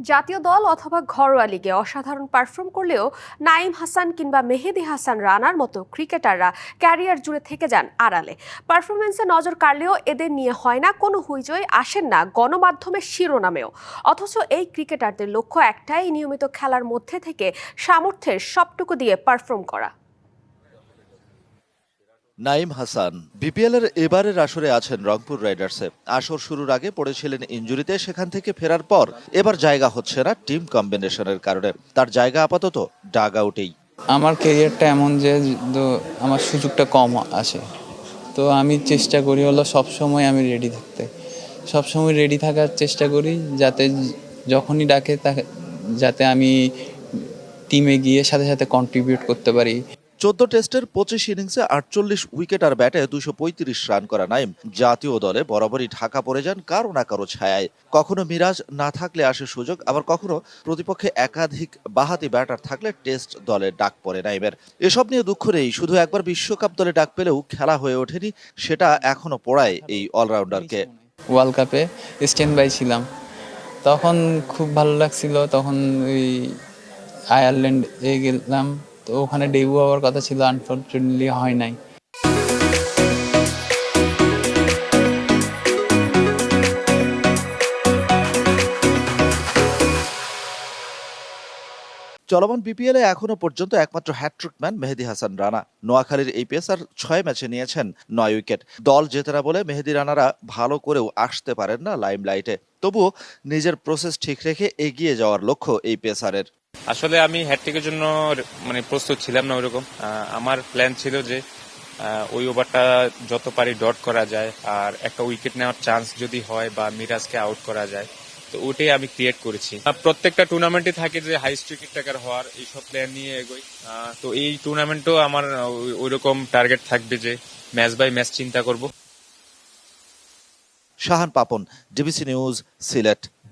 জাতীয় দল অথবা ঘরোয়া লিগে অসাধারণ পারফর্ম করলেও নাইম হাসান কিংবা মেহেদি হাসান রানার মতো ক্রিকেটাররা ক্যারিয়ার জুড়ে থেকে যান আড়ালে। পারফরমেন্সে নজর কাড়লেও এদের নিয়ে হয় না, কোনো হুইজয় আসেন না গণমাধ্যমের শিরোনামেও। অথচ এই ক্রিকেটারদের লক্ষ্য একটাই, নিয়মিত খেলার মধ্যে থেকে সামর্থ্যের সবটুকু দিয়ে পারফর্ম করা। নাইম হাসান, বিপিএল এর এবারের আসরে আছেন রংপুর রাইডার্সে। আসর শুরুর আগে পড়েছিলেন ইঞ্জুরিতে, সেখান থেকে ফেরার পর এবার জায়গা হচ্ছে না টিম কম্বিনেশনের কারণে। তার জায়গা আপাতত ডাগ আউটেই। আমার ক্যারিয়ারটা এমন যে আমার সুযোগটা কম আছে। তো আমি চেষ্টা করি হলো সব সময় আমি রেডি থাকতে। সব সময় রেডি থাকার চেষ্টা করি, যাতে যখনই ডাকে যাতে আমি টিমে গিয়ে সাথে সাথে কন্ট্রিবিউট করতে পারি। চোদ্দ টেস্টের পঁচিশ ইনিংসে আটচল্লিশ উইকেট আর ব্যাটে দুশো রান করা নাইম। জাতীয় দলে বরাবরই ঢাকা পড়ে যান কারও না কারও ছায়ায়। কখনো মিরাজ না থাকলে আসে সুযোগ, আবার কখনো প্রতিপক্ষে একাধিক বাহাতি ব্যাটার থাকলে টেস্ট দলে ডাক পড়ে নাইমের। এসব নিয়ে দুঃখ নেই, শুধু একবার বিশ্বকাপ দলে ডাক পেলেও খেলা হয়ে ওঠেনি, সেটা এখনও পড়ায় এই অলরাউন্ডারকে। ওয়ার্ল্ড কাপে স্ট্যান্ড বাই ছিলাম। তখন খুব ভালো লাগছিল, তখন ওই আয়ারল্যান্ড এ গেলাম। তো ওখানে ডেবু হওয়ার কথা ছিল আনফর্চুনেটলি হয় নাই। চলমান বিপিএল এখনও পর্যন্ত একমাত্র হ্যাট্রিক ম্যান মেহেদি হাসান রানা। নোয়াখালীর এই পেসার ছয় ম্যাচে নিয়েছেন নয় উইকেট। দল জেতে না বলে মেহেদি রানারা ভালো করেও আসতে পারেন না লাইমলাইটে তবুও নিজের প্রসেস ঠিক রেখে এগিয়ে যাওয়ার লক্ষ্য এই পেসারের আসলে আমি হ্যাটট্রিকের জন্য মানে প্রস্তুত ছিলাম না ওইরকম। আমার প্ল্যান ছিল যে ওই ওভারটা যত পারি ডট করা যায় আর একটা উইকেট নেওয়ার চান্স যদি হয় বা মিরাজকে আউট করা যায়, তো ওটাই আমি ক্রিয়েট করেছি। প্রত্যেকটা টুর্নামেন্টে থাকে যে হাই উইকেট টাকার হওয়ার, এইসব প্ল্যান নিয়ে এগোই। তো এই টুর্নামেন্টও আমার, ওই রকম টার্গেট থাকবে যে ম্যাচ বাই ম্যাচ চিন্তা করব। Shahan Papon DBC news Sylhet.